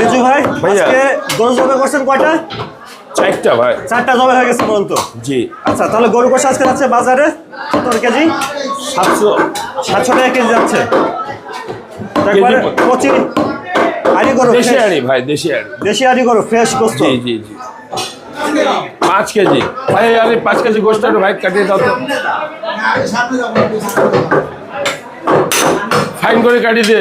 রিজু ভাই। আজকে গরু জবে করছেন কয়টা? চারটা ভাই। চারটা জবে হয়ে গেছে পর্যন্ত জি। আচ্ছা তাহলে গরু কষা আজকে যাচ্ছে বাজারে? কত কেজি? সাতশো। সাতশো টাকা কেজি যাচ্ছে? কচি? আড়ি গরু দেশি আড়ি ভাই দেশি আড়ি। দেশি আড়ি গরু ফ্রেশ গোস্ত? জি জি জি। পাঁচ কেজি। ভাই আরে পাঁচ কেজি গোষ্ঠ ভাই কাটিয়ে দাও তো। ফাইন করে কাটিয়ে দে।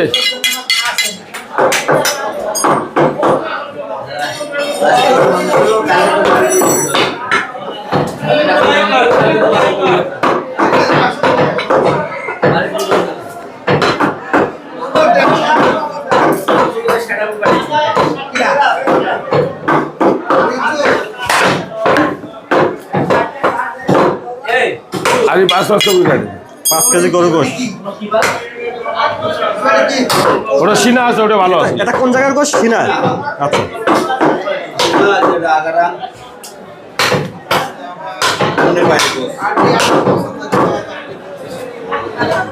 আরে পাঁচ পাঁচশো করে কাটি। পাঁচ কেজি গরু গোশ। ওটা সিনা আছে ওটা ভালো আছে। এটা কোন জায়গার গোশ? সিনা। আচ্ছা।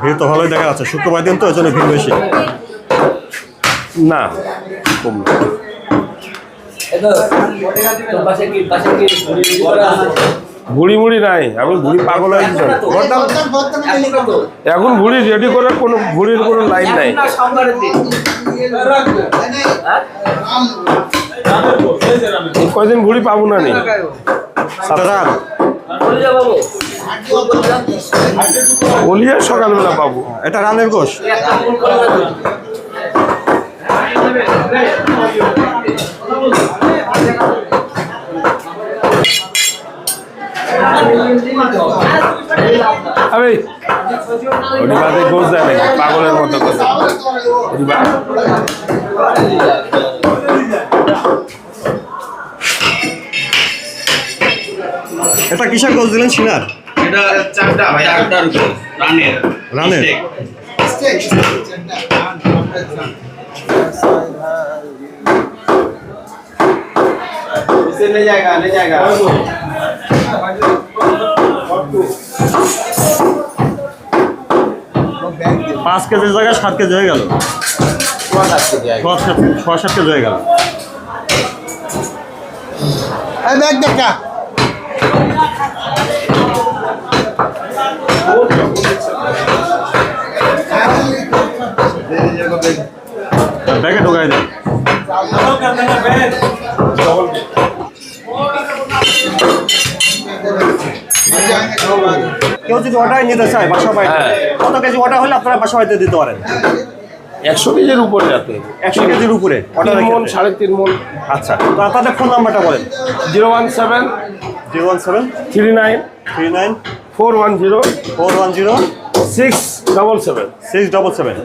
ভিড় তো ভালোই দেখা যাচ্ছে। শুক্রবার দিন তো ওই জন্য ভিড় বেশি। না কম না। ভুড়ি মুড়ি নাই আমি ভুড়ি পাগল হয়ে গেছি। এখন ভুড়ি রেডি করার কোনো ভুড়ির কোনো লাইন নাই। কয়দিন ভুড়ি পাবো না নি বলিয়া সকালবেলা পাবো। এটা রানের গোশ। আবে ওটি বাদে গোস দেয় নাকি পাগলের মতো কথা ওটি বা- এটা কিসের গোশ দিলেন সিনার এটা চারটা ভাই আটটার উপর রানের রানের? Steak। इसे ले जाएगा ले जाएगा পাঁচ কেজির জায়গায় সাত কেজি হয়ে গেল। ছ সাত কেজি হয়ে গেল। ব্যাগে ঢোকাই দেয় কেউ যদি অর্ডার নিতে চায় বাসা বাড়িতে হ্যাঁ। কত কেজি অর্ডার হলে আপনারা বাসা বাড়িতে দিতে পারেন? একশো কেজির উপর যাতে। একশো কেজির উপরে অর্ডার মন সাড়ে তিন মন। আচ্ছা তো আপনাদের ফোন নাম্বারটা বলেন। Zero one seven zero one seven three nine three nine four one zero four one zero six double seven. Six double seven.